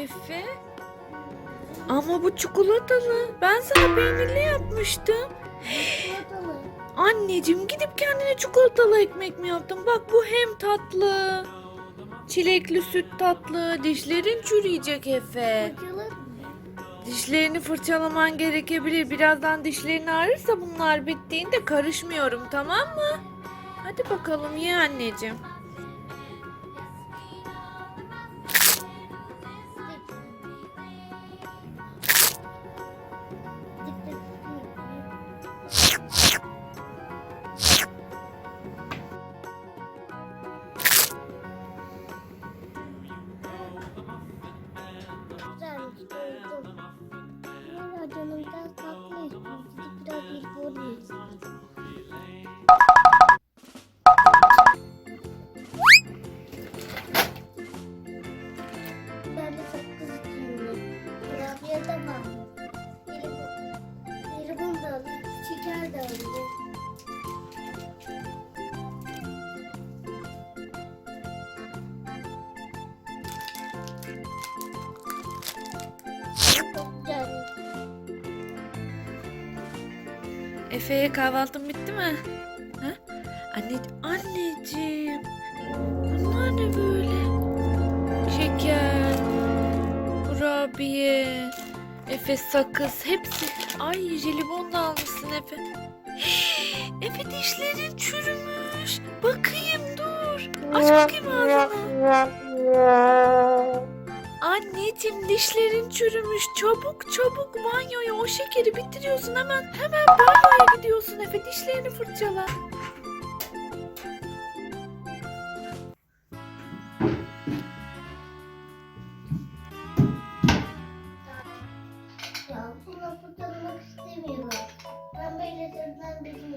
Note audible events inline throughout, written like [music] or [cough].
Efe? Ama bu çikolatalı. Ben sana peynirli yapmıştım. [gasps] Anneciğim gidip kendine çikolatalı ekmek mi yaptın? Bak bu hem tatlı. Çilekli süt tatlı. Dişlerin çürüyecek Efe. Dişlerini fırçalaman gerekebilir. Birazdan dişlerin ağrırsa bunlar bittiğinde karışmıyorum tamam mı? Hadi bakalım ye anneciğim. Şeker de alayım. Çok güzel. Efe'ye kahvaltın bitti mi? Ha? Anne, anneciğim. Bunlar ne böyle? Şeker, kurabiye, Efe sakız hepsi. Ay jelibon da almışsın Efe. Efe dişlerin çürümüş. Bakayım dur. Aç bakayım ağzını. Anneciğim dişlerin çürümüş. Çabuk çabuk banyoya o şekeri bitiriyorsun hemen. Hemen banyoya gidiyorsun Efe. Dişlerini fırçala. Ya buna fırçalamak istemiyorum. Ben böyle senden birini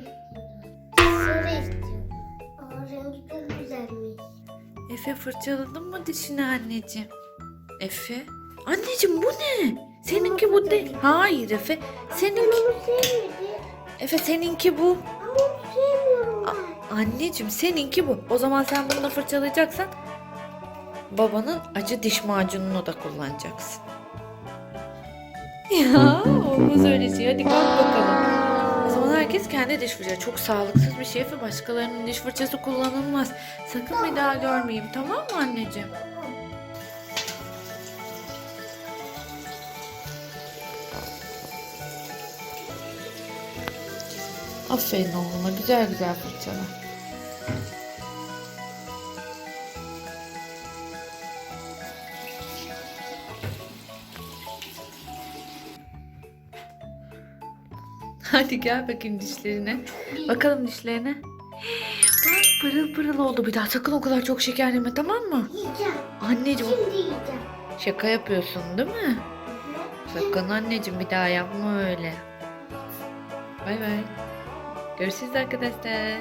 Efe fırçaladın mı dişini anneciğim? Efe? Anneciğim bu ne? Seninki bu değil. Hayır Efe. Seninki. Efe seninki bu. Anneciğim seninki bu. O zaman sen bunu da fırçalayacaksan babanın acı diş macununu da kullanacaksın. [laughs] Ya olmaz öyle şey. Hadi kalk bakalım. Zaman herkes kendi diş fırçası. Çok sağlıksız bir şey ve başkalarının diş fırçası kullanılmaz. Sakın bir daha görmeyeyim tamam mı anneciğim? Aferin oğluma güzel güzel fırçala. Hadi gel bakayım dişlerine. Bakalım dişlerine. Bak pırıl pırıl oldu. Bir daha sakın o kadar çok şeker yeme tamam mı? Yiyeceğim. Anneciğim Şimdi yiyeceğim. şaka yapıyorsun değil mi? Sakın anneciğim bir daha yapma öyle. Bay bay. Görüşürüz arkadaşlar.